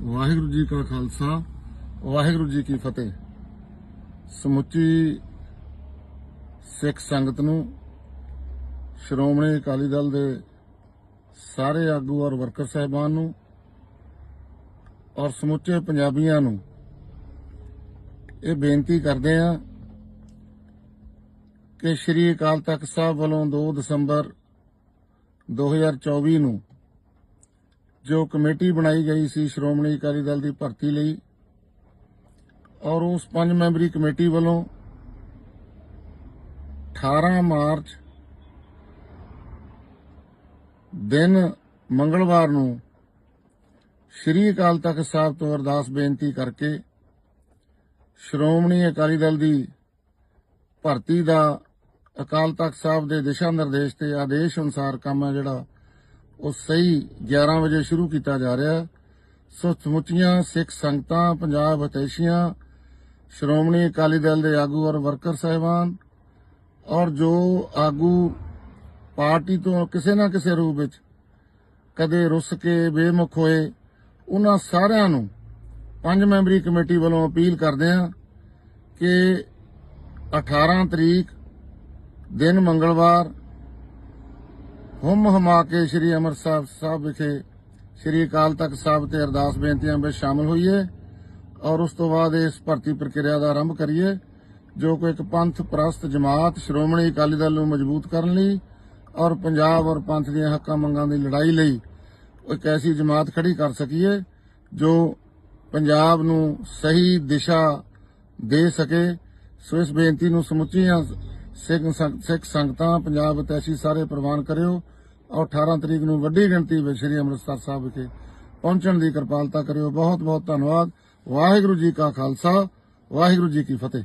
ਵਾਹਿਗੁਰੂ ਜੀ ਕਾ ਖਾਲਸਾ, ਵਾਹਿਗੁਰੂ ਜੀ ਕੀ ਫਤਿਹ। ਸਮੁੱਚੀ ਸਿੱਖ ਸੰਗਤ ਨੂੰ ਸ਼੍ਰੋਮਣੀ ਅਕਾਲੀ ਦਲ ਦੇ ਸਾਰੇ ਆਗੂ ਔਰ ਵਰਕਰ ਸਹਿਬਾਨ ਨੂੰ ਔਰ ਸਮੁੱਚੇ ਪੰਜਾਬੀਆਂ ਨੂੰ ਇਹ ਬੇਨਤੀ ਕਰਦੇ ਆ ਕਿ ਸ਼੍ਰੀ ਅਕਾਲ ਤਖਤ ਸਾਹਿਬ ਵੱਲੋਂ 2 ਦਸੰਬਰ 2024 ਨੂੰ ਜੋ ਕਮੇਟੀ ਬਣਾਈ ਗਈ ਸੀ ਸ਼੍ਰੋਮਣੀ ਅਕਾਲੀ ਦਲ ਦੀ ਭਰਤੀ ਲਈ ਔਰ ਉਸ ਪੰਜ ਮੈਂਬਰੀ ਕਮੇਟੀ ਵੱਲੋਂ 18 ਮਾਰਚ ਦਿਨ ਮੰਗਲਵਾਰ ਨੂੰ ਸ਼੍ਰੀ ਅਕਾਲ ਤਖਤ ਸਾਹਿਬ ਤੋਂ ਅਰਦਾਸ ਬੇਨਤੀ ਕਰਕੇ ਸ਼੍ਰੋਮਣੀ ਅਕਾਲੀ ਦਲ ਦੀ ਭਰਤੀ ਦਾ ਅਕਾਲ ਤਖਤ ਸਾਹਿਬ ਦੇ ਦਿਸ਼ਾ ਨਿਰਦੇਸ਼ ਤੇ ਆਦੇਸ਼ ਅਨੁਸਾਰ ਕੰਮ ਹੈ ਜਿਹੜਾ ਉਹ ਸਹੀ 11 ਵਜੇ ਸ਼ੁਰੂ ਕੀਤਾ ਜਾ ਰਿਹਾ ਸੋ ਸਮੁੱਚੀਆਂ ਸਿੱਖ ਸੰਗਤਾਂ, ਪੰਜਾਬ ਹਤੈਸ਼ੀਆਂ, ਸ਼੍ਰੋਮਣੀ ਅਕਾਲੀ ਦਲ ਦੇ ਆਗੂ ਔਰ ਵਰਕਰ ਸਹਿਬਾਨ ਔਰ ਜੋ ਆਗੂ ਪਾਰਟੀ ਤੋਂ ਕਿਸੇ ਨਾ ਕਿਸੇ ਰੂਪ ਵਿੱਚ ਕਦੇ ਰੁੱਸ ਕੇ ਬੇਮੁਖ ਹੋਏ, ਉਹਨਾਂ ਸਾਰਿਆਂ ਨੂੰ ਪੰਜ ਮੈਂਬਰੀ ਕਮੇਟੀ ਵੱਲੋਂ ਅਪੀਲ ਕਰਦੇ ਹਾਂ ਕਿ 18 ਤਰੀਕ, ਦਿਨ ਮੰਗਲਵਾਰ ਹੁਮ ਹਮਾ ਕੇ ਸ੍ਰੀ ਅੰਮ੍ਰਿਤਸਰ ਸਾਹਿਬ ਵਿਖੇ ਸ੍ਰੀ ਅਕਾਲ ਤਖਤ ਸਾਹਿਬ ਤੇ ਅਰਦਾਸ ਬੇਨਤੀਆਂ ਵਿੱਚ ਸ਼ਾਮਲ ਹੋਈਏ ਔਰ ਉਸ ਤੋਂ ਬਾਅਦ ਇਸ ਭਰਤੀ ਪ੍ਰਕਿਰਿਆ ਦਾ ਆਰੰਭ ਕਰੀਏ, ਜੋ ਕਿ ਇੱਕ ਪੰਥ ਪ੍ਰਸਤ ਜਮਾਤ ਸ਼੍ਰੋਮਣੀ ਅਕਾਲੀ ਦਲ ਨੂੰ ਮਜ਼ਬੂਤ ਕਰਨ ਲਈ ਔਰ ਪੰਜਾਬ ਔਰ ਪੰਥ ਦੀਆਂ ਹੱਕਾਂ ਮੰਗਾਂ ਦੀ ਲੜਾਈ ਲਈ ਇੱਕ ਐਸੀ ਜਮਾਤ ਖੜੀ ਕਰ ਸਕੀਏ, ਜੋ ਪੰਜਾਬ ਨੂੰ ਸਹੀ ਦਿਸ਼ਾ ਦੇ ਸਕੇ। ਸੋ ਇਸ ਬੇਨਤੀ ਨੂੰ ਸਮੁੱਚੀਆਂ ਸਿੱਖ ਸੰਗਤਾਂ ਪੰਜਾਬ ਤੈਸੀ ਸਾਰੇ ਪ੍ਰਵਾਨ ਕਰਿਓ। ਔਰ 18 ਤਰੀਕ ਨੂੰ ਵੱਡੀ ਗਿਣਤੀ ਵਿੱਚ ਸ੍ਰੀ ਅੰਮ੍ਰਿਤਸਰ ਸਾਹਿਬ ਵਿਖੇ ਪਹੁੰਚਣ ਦੀ ਕਿਰਪਾਲਤਾ ਕਰਿਓ। ਬਹੁਤ ਬਹੁਤ ਧੰਨਵਾਦ। ਵਾਹਿਗੁਰੂ ਜੀ ਕਾ ਖਾਲਸਾ, ਵਾਹਿਗੁਰੂ ਜੀ ਕੀ ਫਤਿਹ।